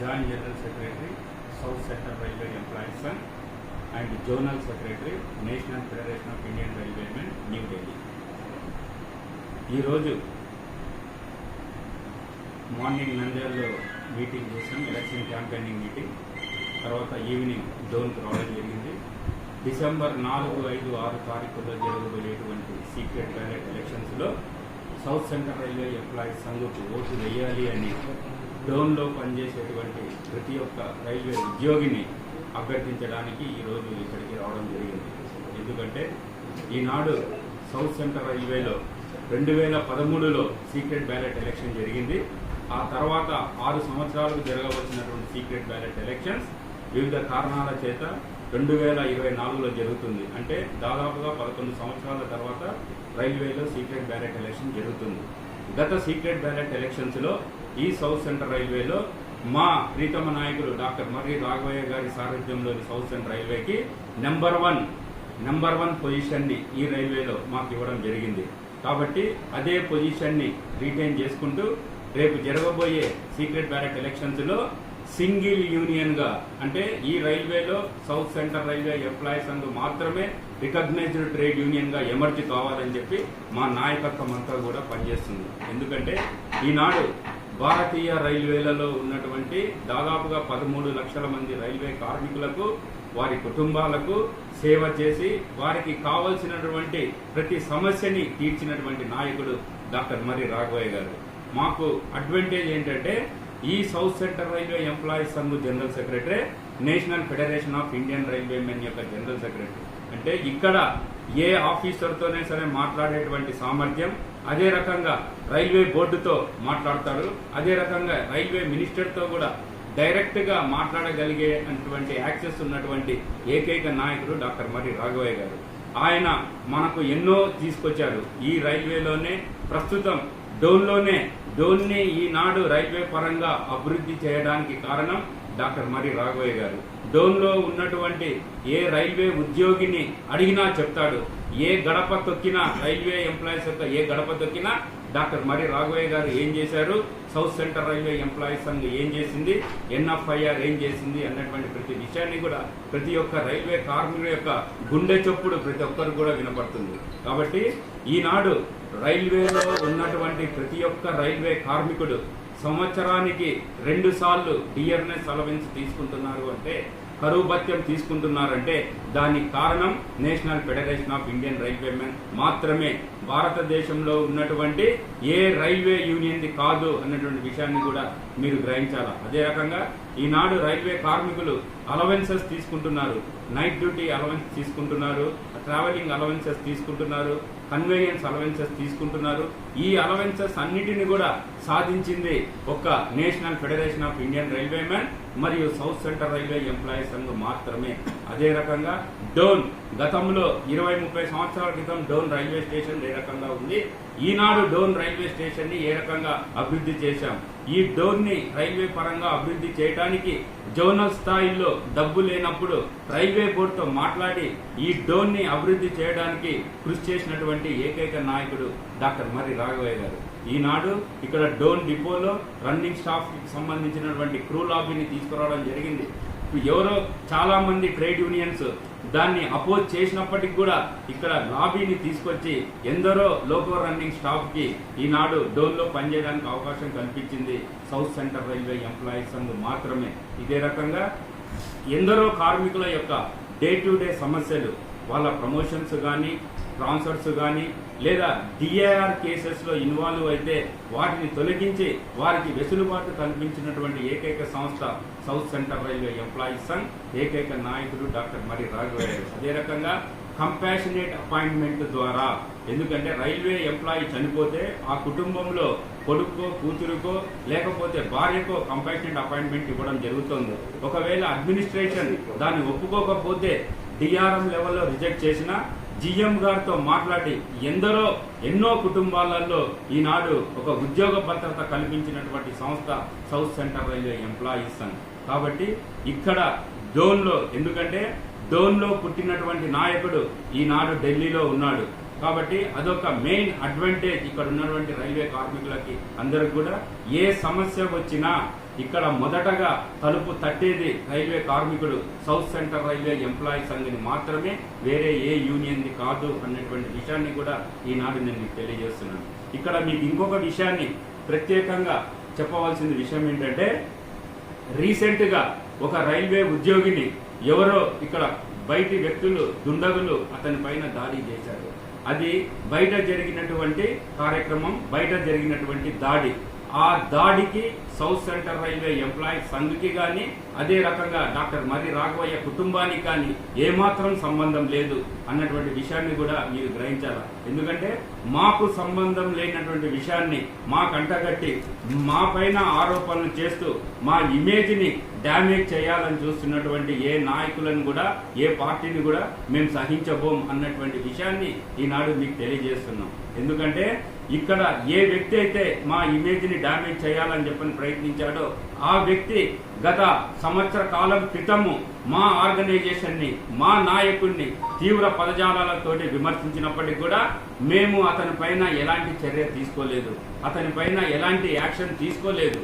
Joint general secretary South Central Railway employees Sangh and zonal secretary National Federation of Indian Railwaymen New Delhi. ఈరోజు morning నంద్యాలలో meeting చేసాం election campaigning meeting. తర్వాత evening జోన్కి రావడం జరిగింది. December నాలుగు ఐదు ఆరు తారీఖుల్లో జరగబోయేటువంటి సీక్రెట్ బ్యాలెట్ ఎలక్షన్స్లో సౌత్ సెంట్రల్ రైల్వే ఎంప్లాయీస్ సంఘకు ఓటు వేయాలి అని డోన్లో పనిచేసేటువంటి ప్రతి ఒక్క రైల్వే ఉద్యోగిని అభ్యర్థించడానికి ఈరోజు ఇక్కడికి రావడం జరిగింది. ఎందుకంటే ఈనాడు సౌత్ సెంట్రల్ రైల్వేలో రెండు వేల పదమూడులో సీక్రెట్ బ్యాలెట్ ఎలక్షన్ జరిగింది. ఆ తర్వాత ఆరు సంవత్సరాలకు జరగవలసినటువంటి సీక్రెట్ బ్యాలెట్ ఎలక్షన్స్ వివిధ కారణాల చేత రెండు వేల ఇరవై నాలుగులో జరుగుతుంది. అంటే దాదాపుగా పదకొండు సంవత్సరాల తర్వాత రైల్వేలో సీక్రెట్ బ్యాలెట్ ఎలక్షన్ జరుగుతుంది. గత సీక్రెట్ బ్యాలెట్ ఎలక్షన్స్లో ఈ సౌత్ సెంట్రల్ రైల్వేలో మా ప్రీతమ నాయకులు డాక్టర్ మర్రి రాఘవయ్య గారి సారథ్యంలోని సౌత్ సెంట్రల్ రైల్వేకి నెంబర్ వన్ నెంబర్ వన్ పొజిషన్ని ఈ రైల్వేలో మాకు ఇవ్వడం జరిగింది. కాబట్టి అదే పొజిషన్ని రీటైన్ చేసుకుంటూ రేపు జరగబోయే సీక్రెట్ బ్యాలెట్ ఎలక్షన్స్లో సింగిల్ యూనియన్గా అంటే ఈ రైల్వేలో సౌత్ సెంట్రల్ రైల్వే ఎంప్లాయీస్ అందు మాత్రమే రికగ్నైజ్డ్ ట్రేడ్ యూనియన్గా ఎమర్జ్ కావాలని చెప్పి మా నాయకత్వం అంతా కూడా పనిచేస్తుంది. ఎందుకంటే ఈనాడు భారతీయ రైల్వేలలో ఉన్నటువంటి దాదాపుగా పదమూడు లక్షల మంది రైల్వే కార్మికులకు వారి కుటుంబాలకు సేవ చేసి వారికి కావలసినటువంటి ప్రతి సమస్యని తీర్చినటువంటి నాయకుడు డాక్టర్ మర్రి రాఘవయ్య గారు. మాకు అడ్వాంటేజ్ ఏంటంటే ఈ South Central Railway employees Sangh general secretary National Federation of Indian Railwaymen యొక్క జనరల్ సెక్రటరీ అంటే ఇక్కడ ఏ ఆఫీసర్తోనే సరే మాట్లాడేటువంటి సామర్థ్యం అదే రకంగా రైల్వే బోర్డుతో మాట్లాడతాడు అదే రకంగా రైల్వే మినిస్టర్తో కూడా డైరెక్ట్గా మాట్లాడగలిగే అటువంటి యాక్సెస్ ఉన్నటువంటి ఏకైక నాయకుడు డాక్టర్ మరి రాఘవయ్య గారు. ఆయన మనకు ఎన్నో తీసుకొచ్చారు ఈ రైల్వేలోనే ప్రస్తుతం డోన్లోనే డోన్ని ఈనాడు రైల్వే పరంగా అభివృద్ధి చేయడానికి కారణం డాక్టర్ మరి రాఘవయ్య గారు. డోన్లో ఉన్నటువంటి ఏ రైల్వే ఉద్యోగిని అడిగినా చెప్తాడు. ఏ గడప తొక్కినా రైల్వే ఎంప్లాయీస్ యొక్క ఏ గడప తొక్కినా డాక్టర్ మరి రాఘవయ్య గారు ఏం చేశారు? South Central Railway employees Sangh ఏం చేసింది? ఎన్ఎఫ్ఐఆర్ ఏం చేసింది? అన్నటువంటి ప్రతి విషయాన్ని కూడా ప్రతి ఒక్క రైల్వే కార్మికుల యొక్క గుండె చొప్పుడు ప్రతి ఒక్కరు కూడా వినపడుతుంది. కాబట్టి ఈనాడు రైల్వేలో ఉన్నటువంటి ప్రతి ఒక్క రైల్వే కార్మికుడు సంవత్సరానికి రెండు సార్లు డియర్నెస్ అలవెన్స్ తీసుకుంటున్నారు అంటే కరువు భత్యం తీసుకుంటున్నారంటే దానికి కారణం National Federation of Indian Railwaymen మాత్రమే. భారతదేశంలో ఉన్నటువంటి ఏ రైల్వే యూనియన్ది కాదు అన్నటువంటి విషయాన్ని కూడా మీరు గ్రహించాలా? అదే రకంగా ఈనాడు రైల్వే కార్మికులు అలవెన్సెస్ తీసుకుంటున్నారు. నైట్ డ్యూటీ అలవెన్స్ తీసుకుంటున్నారు. ట్రావెలింగ్ అలవెన్సెస్ తీసుకుంటున్నారు. కన్వీనియన్స్ అలవెన్సెస్ తీసుకుంటున్నారు. ఈ అలవెన్సెస్ అన్నిటిని కూడా సాధించింది ఒక National Federation of Indian Railwayman మరియు South Central Railway employees Sangh మాత్రమే. అదే రకంగా డోన్ గతంలో ఇరవై ముప్పై సంవత్సరాల క్రితం డోన్ రైల్వే స్టేషన్ ఏ రకంగా ఉంది? ఈనాడు డోన్ రైల్వే స్టేషన్ని ఏ రకంగా అభివృద్ధి చేశాం? ఈ డోర్ని రైల్వే పరంగా అభివృద్ధి చేయడానికి జోనల్ స్థాయిలో డబ్బు లేనప్పుడు రైల్వే బోర్డుతో మాట్లాడి ఈ డోర్ని అభివృద్ధి చేయడానికి కృషి చేసినటువంటి ఏకైక నాయకుడు డాక్టర్ మర్రి రాఘవయ్య గారు. ఈనాడు ఇక్కడ డోన్ డిపోలో రన్నింగ్ స్టాఫ్కి సంబంధించినటువంటి క్రూ లాబీని తీసుకురావడం జరిగింది. ఎవరో చాలా మంది ట్రేడ్ యూనియన్స్ దాన్ని అపోజ్ చేసినప్పటికి కూడా ఇక్కడ లాబీని తీసుకొచ్చి ఎందరో లోకో రన్నింగ్ స్టాఫ్కి ఈనాడు డోన్లో పనిచేయడానికి అవకాశం కల్పించింది south centre railway employees Sangh మాత్రమే. ఇదే రకంగా ఎందరో కార్మికుల యొక్క డే టు డే సమస్యలు వాళ్ళ ప్రమోషన్స్ కానీ ట్రాన్స్ఫర్స్ కానీ లేదా డిఏఆర్ కేసెస్లో ఇన్వాల్వ్ అయితే వాటిని తొలగించి వారికి వెసులుబాటు కల్పించినటువంటి ఏకైక సంస్థ south central railway employees Sangh ఏకైక నాయకుడు డాక్టర్ మరి రాఘవయ్య అదే రకంగా కంపాషనేట్ అపాయింట్మెంట్ ద్వారా ఎందుకంటే రైల్వే ఎంప్లాయీ చనిపోతే ఆ కుటుంబంలో కొడుకో కూతురుకో లేకపోతే భార్యకో కంపాషనేట్ అపాయింట్మెంట్ ఇవ్వడం జరుగుతుంది. ఒకవేళ అడ్మినిస్ట్రేషన్ దాన్ని ఒప్పుకోకపోతే డిఆర్ఎం లెవెల్లో రిజెక్ట్ చేసినా జిఎం గారితో మాట్లాడి ఎందరో ఎన్నో కుటుంబాలలో ఈనాడు ఒక ఉద్యోగ భద్రత కల్పించినటువంటి సంస్థ south central railway employees Sangh కాబట్టి ఇక్కడ డోన్లో ఎందుకంటే డోన్లో పుట్టినటువంటి నాయకుడు ఈనాడు ఢిల్లీలో ఉన్నాడు. కాబట్టి అదొక మెయిన్ అడ్వాంటేజ్ ఇక్కడ ఉన్నటువంటి రైల్వే కార్మికులకి అందరికి కూడా ఏ సమస్య వచ్చినా ఇక్కడ మొదటగా తలుపు తట్టేది రైల్వే కార్మికుడు సౌత్ సెంట్రల్ రైల్వే ఎంప్లాయీ సంఘని మాత్రమే వేరే ఏ యూనియన్ది కాదు అన్నటువంటి విషయాన్ని కూడా ఈనాడు నేను మీకు తెలియజేస్తున్నాను. ఇక్కడ మీకు ఇంకొక విషయాన్ని ప్రత్యేకంగా చెప్పవలసిన విషయం ఏంటంటే రీసెంట్గా ఒక రైల్వే ఉద్యోగిని ఎవరో ఇక్కడ బయటి వ్యక్తులు దుండగులు అతని పైన దాడి చేశారు. అది బయట జరిగినటువంటి కార్యక్రమం బయట జరిగినటువంటి దాడి. ఆ దాడికి సౌత్ సెంట్రల్ రైల్వే ఎంప్లాయీస్ సంఘ్కి కానీ అదే రకంగా డాక్టర్ మర్రి రాఘవయ్య కుటుంబానికి కానీ ఏమాత్రం సంబంధం లేదు అన్నటువంటి విషయాన్ని కూడా మీరు గ్రహించాలా? ఎందుకంటే మాకు సంబంధం లేనటువంటి విషయాన్ని మా కంటగట్టి మా పైన ఆరోపణలు చేస్తూ మా ఇమేజ్ని డ్యామేజ్ చేయాలని చూస్తున్నటువంటి ఏ నాయకులను కూడా ఏ పార్టీని కూడా మేము సహించబోం అన్నటువంటి విషయాన్ని ఈనాడు మీకు తెలియజేస్తున్నాం. ఎందుకంటే ఇక్కడ ఏ వ్యక్తి అయితే మా ఇమేజ్ని డ్యామేజ్ చేయాలని చెప్పని ప్రయత్నించాడో ఆ వ్యక్తి గత సంవత్సర కాలం క్రితము మా ఆర్గనైజేషన్ని మా నాయకుడిని తీవ్ర పదజాలాలతోటి విమర్శించినప్పటికీ కూడా మేము అతని పైన ఎలాంటి చర్య తీసుకోలేదు. అతని పైన ఎలాంటి యాక్షన్ తీసుకోలేదు.